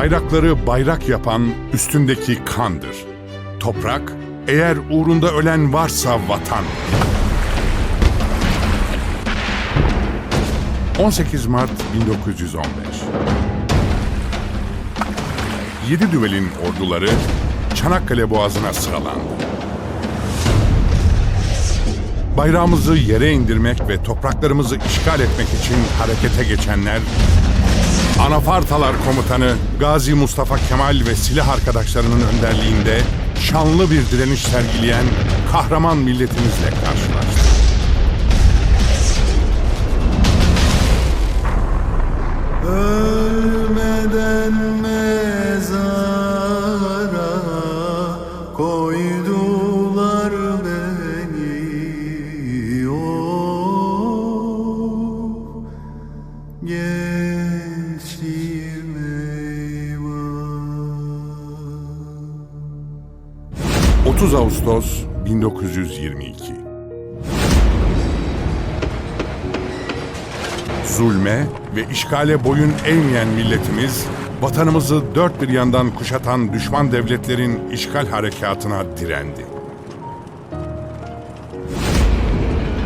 Bayrakları bayrak yapan üstündeki kandır. Toprak, eğer uğrunda ölen varsa vatan. 18 Mart 1915 Yedi düvelin orduları Çanakkale Boğazı'na sıralandı. Bayrağımızı yere indirmek ve topraklarımızı işgal etmek için harekete geçenler, Anafartalar Komutanı Gazi Mustafa Kemal ve silah arkadaşlarının önderliğinde şanlı bir direniş sergileyen kahraman milletimizle karşılaştı. Ölmeden mezara koydular beni oh eyvah 30 Ağustos 1922 Zulme ve işgale boyun eğmeyen milletimiz, vatanımızı dört bir yandan kuşatan düşman devletlerin işgal harekatına direndi.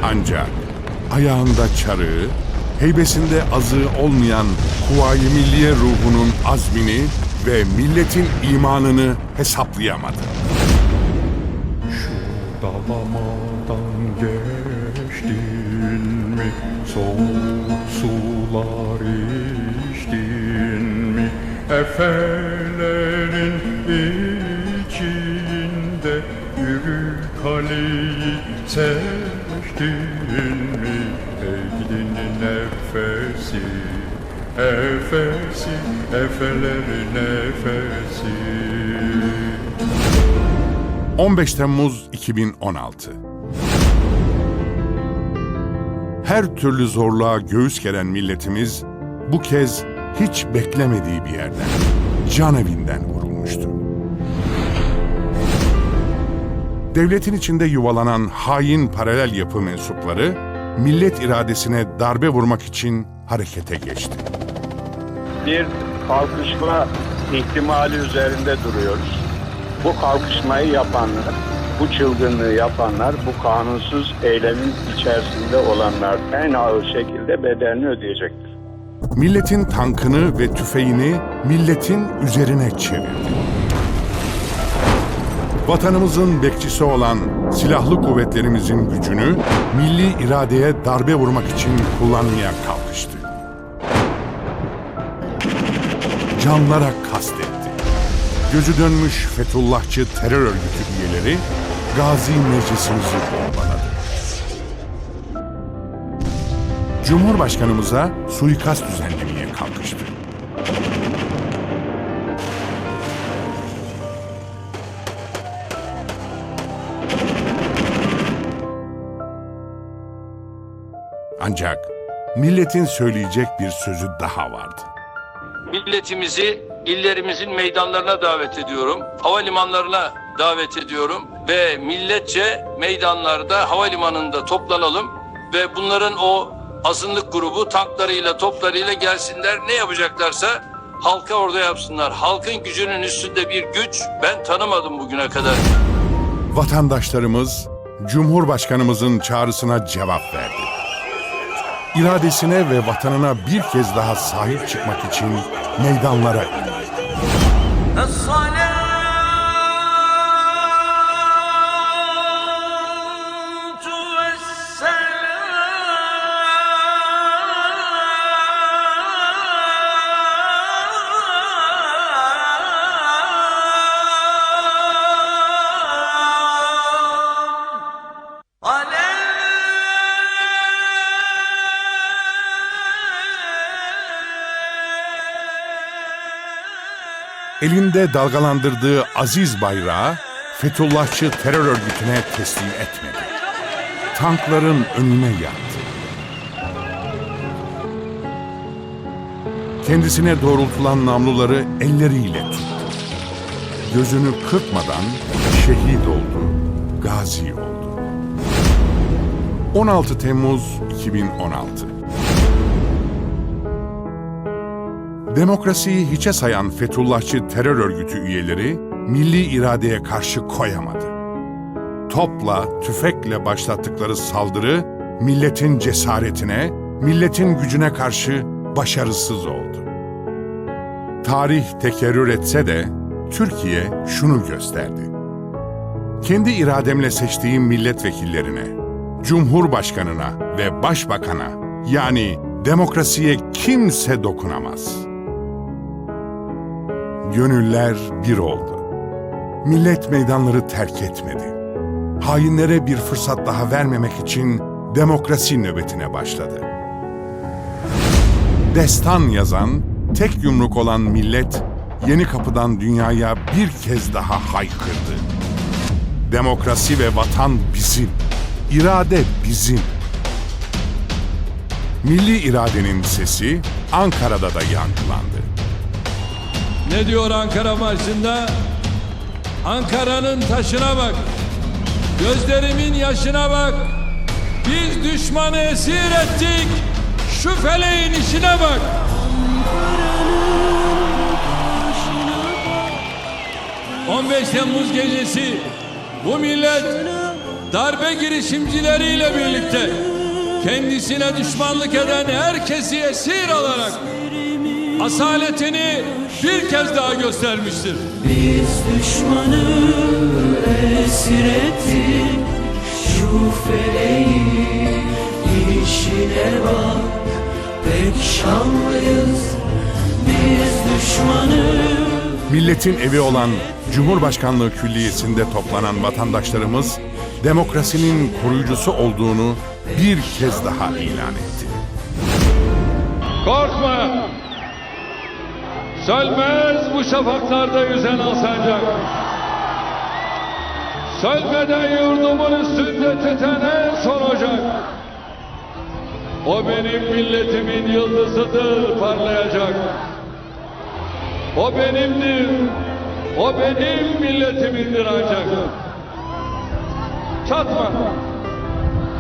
Ancak ayağında çarığı, heybesinde azığı olmayan Kuvayi Milliye ruhunun azmini ve milletin imanını hesaplayamadı. Dalamadan geçtin mi? Soğuk sular içtin mi? Efelerin içinde yürü kaleyi seçtin nefesi, efesi, efelerin nefesi. 15 Temmuz 2016 Her türlü zorluğa göğüs geren milletimiz bu kez hiç beklemediği bir yerden, can evinden vurulmuştu. Devletin içinde yuvalanan hain paralel yapı mensupları millet iradesine darbe vurmak için harekete geçti. bir kalkışma ihtimali üzerinde duruyoruz. Bu kalkışmayı yapanlar, bu çılgınlığı yapanlar, bu kanunsuz eylemin içerisinde olanlar en ağır şekilde bedelini ödeyecektir. Milletin tankını ve tüfeğini milletin üzerine çevirdi. Vatanımızın bekçisi olan silahlı kuvvetlerimizin gücünü milli iradeye darbe vurmak için kullanmaya kalkıştı. Canlara kastetti. Gözü dönmüş Fethullahçı terör örgütü üyeleri Gazi Meclisimizi bombaladı. Cumhurbaşkanımıza suikast düzenlemeye kalkıştı. Ancak milletin söyleyecek bir sözü daha vardı. milletimizi illerimizin meydanlarına davet ediyorum. Havalimanlarına davet ediyorum ve milletçe meydanlarda havalimanında toplanalım ve bunların o azınlık grubu tanklarıyla toplarıyla gelsinler ne yapacaklarsa halka orada yapsınlar. Halkın gücünün üstünde bir güç ben tanımadım bugüne kadar. Vatandaşlarımız Cumhurbaşkanımızın çağrısına cevap verdi. İradesine ve vatanına bir kez daha sahip çıkmak için meydanlara indi. Elinde dalgalandırdığı aziz bayrağı Fethullahçı terör örgütüne teslim etmedi. Tankların önüne yattı. Kendisine doğrultulan namluları elleriyle tuttu. Gözünü kırpmadan şehit oldu, gazi oldu. 16 Temmuz 2016 Demokrasiyi hiçe sayan Fethullahçı terör örgütü üyeleri milli iradeye karşı koyamadı. Topla, tüfekle başlattıkları saldırı milletin cesaretine, milletin gücüne karşı başarısız oldu. Tarih tekerrür etse de Türkiye şunu gösterdi. Kendi irademle seçtiğim milletvekillerine, Cumhurbaşkanına ve Başbakan'a yani demokrasiye kimse dokunamaz. Gönüller bir oldu. Millet meydanları terk etmedi. Hainlere bir fırsat daha vermemek için demokrasi nöbetine başladı. Destan yazan, tek yumruk olan millet yeni kapıdan dünyaya bir kez daha haykırdı. Demokrasi ve vatan bizim. İrade bizim. Milli iradenin sesi Ankara'da da yankılandı. Ne diyor Ankara Marşı'nda? Ankara'nın taşına bak, gözlerimin yaşına bak. Biz düşmanı esir ettik, şu feleğin işine bak. ...15 Temmuz gecesi bu millet darbe girişimcileriyle birlikte kendisine düşmanlık eden herkesi esir alarak asaletini bir kez daha göstermiştir. Biz düşmanı esir ettik Şu feleği işine bak Pek şanlıyız Biz düşmanı Milletin evi olan Cumhurbaşkanlığı Külliyesi'nde toplanan vatandaşlarımız demokrasinin koruyucusu olduğunu bir kez daha ilan etti. Korkma! Sölmez bu şafaklarda yüzen alsancak. Sölmeden yurdumun üstünde tüten en son ocak. O benim milletimin yıldızıdır parlayacak. O benimdir, o benim milletimindir ancak. Çatma,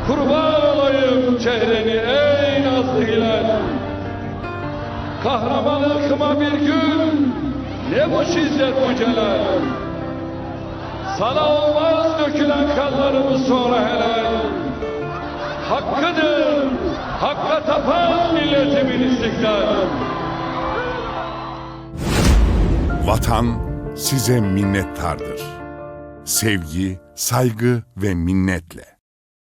kurban olayım çehreni ey nazlı hilal. Kahraman bir gün ne bu şiddet bu celal Sana olmaz dökülen kanlarımız sonra helal Hakkıdır Hakka tapan milletimin istiklal Vatan size minnettardır. Sevgi, saygı ve minnetle.